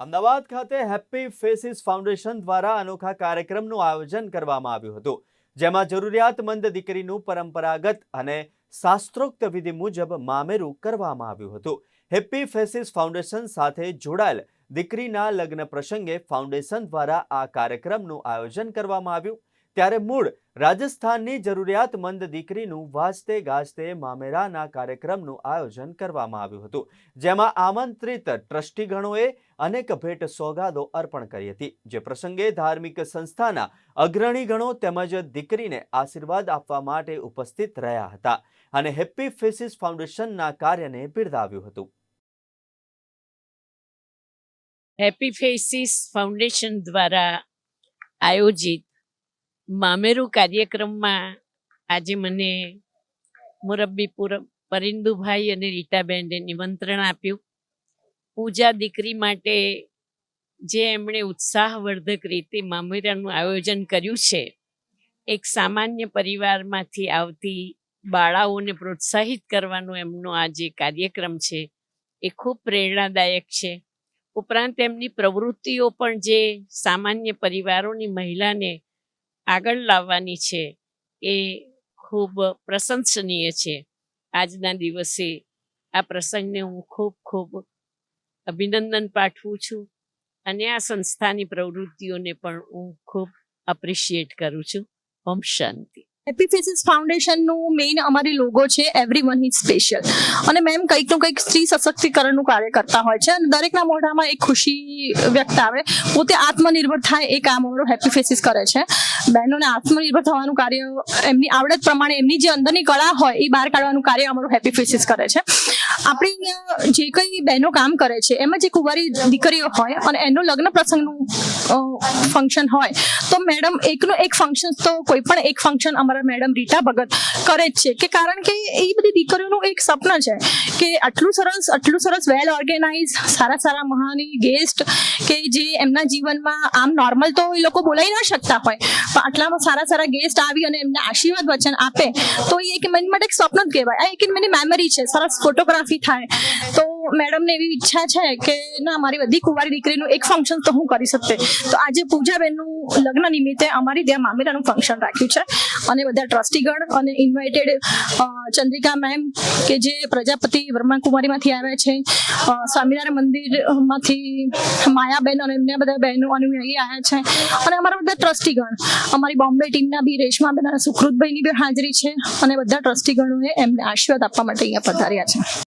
અમદાવાદ ખાતે happy faces foundation દ્વારા અનોખા કાર્યક્રમનું આયોજન કરવામાં આવ્યું હતું, જેમાં જરૂરિયાતમંદ દીકરીનું પરંપરાગત અને શાસ્ત્રોક્ત વિધિ મુજબ મામેરું કરવામાં આવ્યું હતું. હેપી ફેસીસ ફાઉન્ડેશન સાથે જોડાયેલ દીકરીના લગ્ન પ્રસંગે ફાઉન્ડેશન દ્વારા આ કાર્યક્રમનું આયોજન કરવામાં આવ્યું ત્યારે મૂળ રાજસ્થાનની જરૂરિયાતમંદ દીકરીનું વાજતે ગાજતે મામેરાના કાર્યક્રમનું આયોજન કરવામાં આવ્યું હતું, જેમાં આમંત્રિત ટ્રસ્ટીગણોએ અનેક ભેટ સોગાદો અર્પણ કરી હતી. જે પ્રસંગે ધાર્મિક સંસ્થાના અગ્રણીગણો તેમજ દીકરીને આશીર્વાદ આપવા માટે ઉપસ્થિત રહ્યા હતા અને હેપી ફેસિસ ફાઉન્ડેશનના કાર્યને બિરદાવ્યું હતું. હેપી ફેસિસ ફાઉન્ડેશન દ્વારા આયોજિત મામેરું કાર્યક્રમમાં આજે મને મુરબ્બીપુર પરિંદુભાઈ અને રીટાબેને નિમંત્રણ આપ્યું. પૂજા દીકરી માટે જે એમણે ઉત્સાહવર્ધક રીતે મામેરાનું આયોજન કર્યું છે, એક સામાન્ય પરિવારમાંથી આવતી બાળાઓને પ્રોત્સાહિત કરવાનો એમનો આ જે કાર્યક્રમ છે, એ ખૂબ પ્રેરણાદાયક છે. ઉપરાંત એમની પ્રવૃત્તિઓ પણ જે સામાન્ય પરિવારોની મહિલાને આગળ લાવવાની છે એ ખૂબ પ્રશંસનીય છે. આજના દિવસે આ પ્રસંગને હું ખૂબ ખૂબ અભિનંદન પાઠવું છું અને આ સંસ્થાની પ્રવૃત્તિઓને પણ હું ખૂબ અપ્રિશિએટ કરું છું. ઓમ શાંતિ. હેપી ફેસીસ ફાઉન્ડેશનનું મેઇન અમારી લોગો છે એવરી વન ઇઝ સ્પેશિયલ અને મેમ કંઈકનું કંઈક સ્ત્રી સશક્તિકરણનું કાર્ય કરતા હોય છે અને દરેકના મોઢામાં એક ખુશી વ્યક્ત આવે. પોતે આત્મનિર્ભર થાય એ કામ અમારું હેપી ફેસીસ કરે છે. બહેનોને આત્મનિર્ભર થવાનું કાર્ય એમની આવડત પ્રમાણે એમની જે અંદરની કળા હોય એ બહાર કાઢવાનું કાર્ય અમારું હેપી ફેસીસ કરે છે. આપણે જે કંઈ બહેનો કામ કરે છે, એમાં જે કુંવારી દીકરીઓ હોય અને એનું લગ્ન પ્રસંગનું ફંક્શન હોય, તો મેડમ એકનું એક ફંક્શન તો કોઈ પણ એક ફંક્શન અમારા મેડમ રીટા ભગત કરે જ છે. કે કારણ કે એ બધી દીકરીઓનું એક સ્વપ્ન છે કે આટલું સરસ આટલું સરસ વેલ ઓર્ગેનાઇઝ સારા સારા મહાની ગેસ્ટ કે જે એમના જીવનમાં આમ નોર્મલ તો એ લોકો બોલાવી ન શકતા હોય, પણ આટલામાં સારા સારા ગેસ્ટ આવી અને એમને આશીર્વાદ વચન આપે, તો એ એક મને માટે એક સ્વપ્ન જ કહેવાય. આ એક મને મેમરી છે, સરસ ફોટોગ્રાફી થાય. તો મેડમને એવી ઈચ્છા છે કે, ના, મારી બધી કુંવારી દીકરીનું એક ફંક્શન તો હું કરી શકતે. તો આજે પૂજાબેનનું લગ્ન નિમિત્તે અમારી ત્યાં મામેરાનું ફંક્શન રાખ્યું છે. અને બધા ટ્રસ્ટીગણ અને ઇન્વાઇટેડ ચંદ્રિકા મેમ કે જે પ્રજાપતિ બ્રહ્માકુમારીમાંથી આવ્યા છે સ્વામિનારાયણ મંદિરમાંથી માયાબેન અને એમને બધા બહેનો અનુયાયી આવ્યા છે. અને અમારા બધા ટ્રસ્ટીગણ, અમારી બોમ્બે ટીમના બી રેશમાબેન અને સુકૃતભાઈની બી હાજરી છે. અને બધા ટ્રસ્ટીગણોએ એમને આશીર્વાદ આપવા માટે અહીંયા પધાર્યા છે.